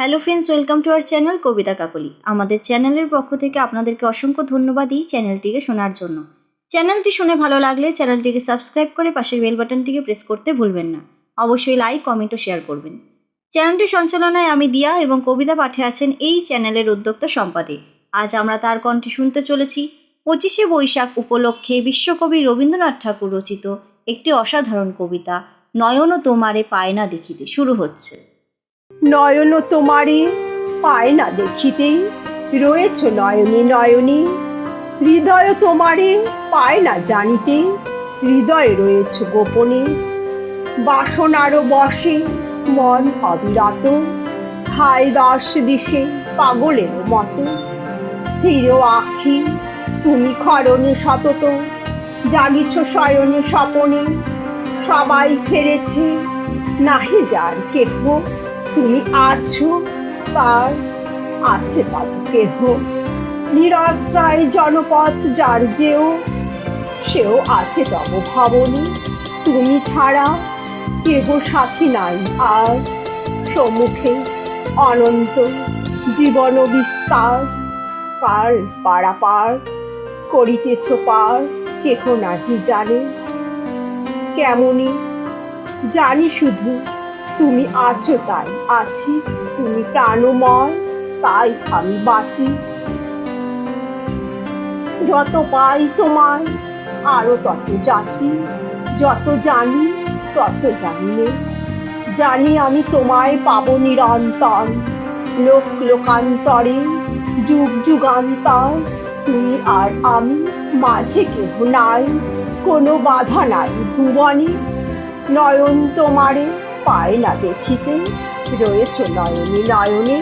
Hello friends welcome to our channel Kabita Kakoli আমাদের চ্যানেলের পক্ষ থেকে আপনাদেরকে অসংখ্য ধন্যবাদ দিই চ্যানেলটিকে শোনার জন্য। চ্যানেলটি শুনে ভালো লাগলে চ্যানেলটিকে সাবস্ক্রাইব করে পাশের বেল বাটনটিকে প্রেস করতে ভুলবেন না। অবশ্যই লাইক কমেন্ট ও শেয়ার করবেন। চ্যানেলটি সঞ্চালনায় আমি দিয়া এবং কবিতা পাঠে আছেন এই চ্যানেলের উদ্যোক্তা সম্পাদে। আজ আমরা তার কণ্ঠে শুনতে চলেছি পঁচিশে বৈশাখ উপলক্ষে বিশ্বকবি রবীন্দ্রনাথ ঠাকুর রচিত একটি অসাধারণ কবিতা নয়ন তোমারে পায় না দেখিতে। শুরু হচ্ছে। নয়ন তোমারে পায় না দেখিতে। রয়েছ নয়নে নয়নে হৃদয় তোমারে পায় না জানিতে। হৃদয়ে রয়েছ গোপনে, বাসনারও বসে, মন অবিরত। হাই দশ দিশে, পাগলের মতো। স্থির আখি, তুমি খরণে সতত। জাগিছ শয়নে স্বপনে, সবাই ছেড়েছে, নাহি যার কেহ তুমি আছো, তার আছে তার কেহ। নিরাশ্রয় জনপথ যার যেও, সেও আছে তব ভাবনে। তুমি ছাড়া কেহ সাথী নাই, আর সম্মুখে অনন্ত জীবন বিস্তার। পার পারাপার করিতেছ পার, কেহ নাহি জানে। কেমনই জানি শুধু তুমি আছো তাই, আছি। তুমি প্রাণময়, তাই আমি বাঁচি। যত পাই তোমায়, আরও তত যাচি যত জানি, তত জানি। জানি আমি তোমায় পাবো নিরন্তর। লোক লোকান্তরে, যুগ যুগান্তর। তুমি আর আমি মাঝে কেহ নাই। কোনো বাধা নাই ভুবনে। নয়ন তোমারে পায় না দেখিতে রয়েছ নয়নে নয়নে।